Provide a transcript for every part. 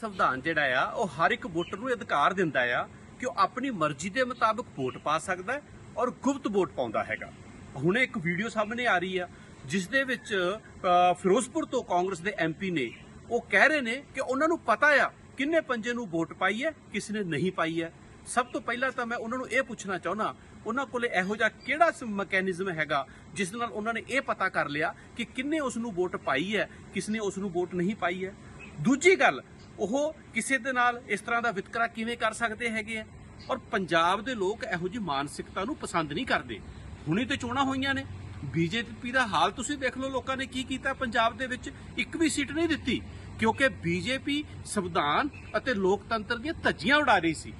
ਸੰਵਿਧਾਨ ਜਿਹੜਾ ਆ, ਉਹ ਹਰ ਇੱਕ ਵੋਟਰ ਨੂੰ ਅਧਿਕਾਰ ਦਿੰਦਾ ਆ ਕਿ ਉਹ ਆਪਣੀ ਮਰਜ਼ੀ ਦੇ ਮੁਤਾਬਕ ਵੋਟ ਪਾ ਸਕਦਾ ਔਰ ਗੁਪਤ ਵੋਟ ਪਾਉਂਦਾ ਹੈਗਾ। ਹੁਣ ਇੱਕ ਵੀਡੀਓ ਸਾਹਮਣੇ ਆ ਰਹੀ ਆ, ਜਿਸ ਦੇ ਵਿੱਚ ਫਿਰੋਜ਼ਪੁਰ ਤੋਂ ਕਾਂਗਰਸ ਦੇ ਐਮਪੀ ਨੇ ਉਹ ਕਹਿ ਰਹੇ ਨੇ ਕਿ ਉਹਨਾਂ ਨੂੰ ਪਤਾ ਆ ਕਿੰਨੇ ਪੰਜੇ ਨੂੰ ਵੋਟ ਪਾਈ ਹੈ, ਕਿਸ ਨੇ ਨਹੀਂ ਪਾਈ ਹੈ। ਸਭ ਤੋਂ ਪਹਿਲਾਂ ਤਾਂ ਮੈਂ ਉਹਨਾਂ ਨੂੰ ਇਹ ਪੁੱਛਣਾ ਚਾਹੁੰਦਾ, ਉਹਨਾਂ ਕੋਲੇ ਇਹੋ ਜਿਹਾ ਕਿਹੜਾ ਮੈਕੈਨਿਜ਼ਮ ਹੈਗਾ ਜਿਸ ਨਾਲ ਉਹਨਾਂ ਨੇ ਇਹ ਪਤਾ ਕਰ ਲਿਆ ਕਿ ਕਿੰਨੇ ਉਸ ਨੂੰ ਵੋਟ ਪਾਈ ਹੈ, ਕਿਸ ਨੇ ਉਸ ਨੂੰ ਵੋਟ ਨਹੀਂ ਪਾਈ ਹੈ। ਦੂਜੀ ਗੱਲ ਉਹ ਕਿਸੇ ਦੇ ਨਾਲ ਇਸ ਤਰ੍ਹਾਂ ਦਾ ਵਿਤਕਰਾ ਕਿਵੇਂ ਕਰ ਸਕਦੇ ਹੈਗੇ ਆ? ਔਰ ਪੰਜਾਬ ਦੇ ਲੋਕ ਇਹੋ ਜਿਹੀ ਮਾਨਸਿਕਤਾ ਨੂੰ ਪਸੰਦ ਨਹੀਂ ਕਰਦੇ। ਹੁਣੇ ਤੇ ਚੋਣਾਂ ਹੋਈਆਂ ਨੇ। ਬੀਜੇਪੀ ਦਾ ਹਾਲ ਤੁਸੀਂ ਦੇਖ ਲਓ ਲੋਕਾਂ ਨੇ ਕੀ ਕੀਤਾ ਪੰਜਾਬ ਦੇ ਵਿੱਚ। ਇੱਕ ਵੀ ਸੀਟ ਨਹੀਂ ਦਿੱਤੀ, ਕਿਉਂਕਿ ਬੀਜੇਪੀ ਸੰਵਿਧਾਨ ਅਤੇ ਲੋਕਤੰਤਰ ਦੀਆਂ ਧੱਜੀਆਂ ਉਡਾ ਰਹੀ ਸੀ।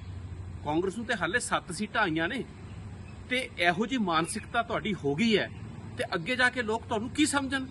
ਕਾਂਗਰਸ ਨੂੰ ਤੇ ਹਾਲੇ 7 ਸੀਟਾਂ ਆਈਆਂ ਨੇ। ਤੇ ਇਹੋ ਜੀ ਮਾਨਸਿਕਤਾ ਤੁਹਾਡੀ ਹੋ ਗਈ ਹੈ ਤੇ ਅੱਗੇ ਜਾ ਕੇ ਲੋਕ ਤੁਹਾਨੂੰ ਕੀ ਸਮਝਣ?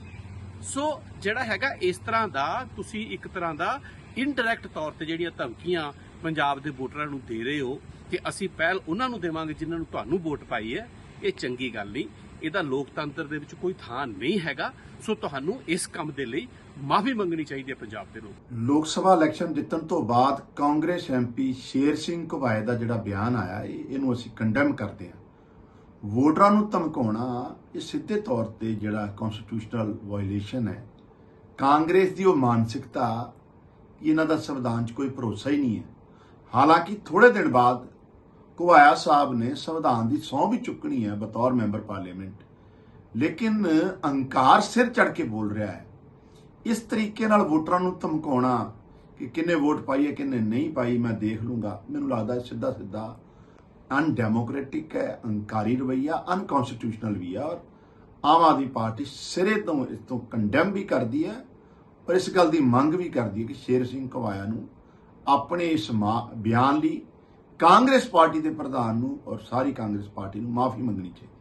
ਸੋ ਜਿਹੜਾ ਹੈਗਾ ਇਸ ਤਰ੍ਹਾਂ ਦਾ, ਤੁਸੀਂ ਇੱਕ ਤਰ੍ਹਾਂ ਦਾ ਇਨਡਾਇਰੈਕਟ ਤੌਰ ਤੇ ਜਿਹੜੀਆਂ ਧਮਕੀਆਂ ਪੰਜਾਬ ਦੇ ਵੋਟਰਾਂ ਨੂੰ ਦੇ ਰਹੇ ਹੋ ਕਿ ਅਸੀਂ ਪਹਿਲ ਉਹਨਾਂ ਨੂੰ ਦੇਵਾਂਗੇ ਜਿਨ੍ਹਾਂ ਨੂੰ ਤੁਹਾਨੂੰ ਵੋਟ ਪਾਈ ਹੈ, ਇਹ ਚੰਗੀ ਗੱਲ ਨਹੀਂ। ਇਹਦਾ ਲੋਕਤੰਤਰ ਦੇ ਵਿੱਚ ਕੋਈ ਥਾਂ ਨਹੀਂ ਹੈਗਾ। ਸੋ ਤੁਹਾਨੂੰ ਇਸ ਕੰਮ ਦੇ ਲਈ ਮਾਫੀ ਮੰਗਣੀ ਚਾਹੀਦੀ ਹੈ ਪੰਜਾਬ ਦੇ ਲੋਕ। ਲੋਕ ਸਭਾ ਇਲੈਕਸ਼ਨ ਜਿੱਤਣ ਤੋਂ ਬਾਅਦ ਕਾਂਗਰਸ ਐਮਪੀ ਸ਼ੇਰ ਸਿੰਘ ਘੁਬਾਏ ਦਾ ਜਿਹੜਾ ਬਿਆਨ ਆਇਆ ਇਹਨੂੰ ਅਸੀਂ ਕੰਡੈਮ ਕਰਦੇ ਹਾਂ। ਵੋਟਰਾਂ ਨੂੰ ਧਮਕਾਉਣਾ, ਇਹ ਸਿੱਧੇ ਤੌਰ ਤੇ ਜਿਹੜਾ ਕਨਸਟੀਟਿਊਸ਼ਨਲ ਵਾਇਲੇਸ਼ਨ ਹੈ। ਕਾਂਗਰਸ ਦੀ ਉਹ ਮਾਨਸਿਕਤਾ ਕਿ ਇਹਨਾਂ ਦਾ ਸੰਵਿਧਾਨ 'ਚ ਕੋਈ ਭਰੋਸਾ ਹੀ ਨਹੀਂ ਹੈ। ਹਾਲਾਂਕਿ ਥੋੜੇ ਦਿਨ ਬਾਅਦ ਘੁਬਾਇਆ ਸਾਹਿਬ ਨੇ ਸੰਵਿਧਾਨ ਦੀ ਸਹੁੰ ਵੀ ਚੁੱਕਣੀ ਹੈ ਬਤੌਰ ਮੈਂਬਰ ਪਾਰਲੀਮੈਂਟ। ਲੇਕਿਨ ਅਹੰਕਾਰ ਸਿਰ ਚੜ ਕੇ ਬੋਲ ਰਿਹਾ ਹੈ। ਇਸ ਤਰੀਕੇ ਨਾਲ ਵੋਟਰਾਂ ਨੂੰ ਧਮਕਾਉਣਾ ਕਿ ਕਿੰਨੇ ਵੋਟ ਪਾਈ ਹੈ, ਕਿੰਨੇ ਨਹੀਂ ਪਾਈ, ਮੈਂ ਦੇਖ ਲੂੰਗਾ। ਮੈਨੂੰ ਲੱਗਦਾ ਸਿੱਧਾ ਸਿੱਧਾ ਅਨਡੈਮੋਕ੍ਰੈਟਿਕ ਹੈ, ਅਹੰਕਾਰੀ ਰਵਈਆ ਅਨਕਨਸਟੀਟਿਊਸ਼ਨਲ ਵੀ ਹੈ ਔਰ ਆਮ ਆਦਮੀ ਪਾਰਟੀ ਸਿਰੇ ਤੋਂ, ਇਸ ਤੋਂ ਕੰਡੈਮ ਵੀ ਕਰਦੀ ਹੈ। ਔਰ ਇਸ ਗੱਲ ਦੀ ਮੰਗ ਵੀ ਕਰਦੀ ਹੈ ਕਿ ਸ਼ੇਰ ਸਿੰਘ ਕਵਾਇਆ ਨੂੰ ਆਪਣੇ ਇਸ ਮਾ- ਬਿਆਨ ਲਈ ਕਾਂਗਰਸ ਪਾਰਟੀ ਦੇ ਪ੍ਰਧਾਨ ਨੂੰ ਔਰ ਸਾਰੀ ਕਾਂਗਰਸ ਪਾਰਟੀ ਨੂੰ ਮਾਫੀ ਮੰਗਣੀ ਚਾਹੀਦੀ।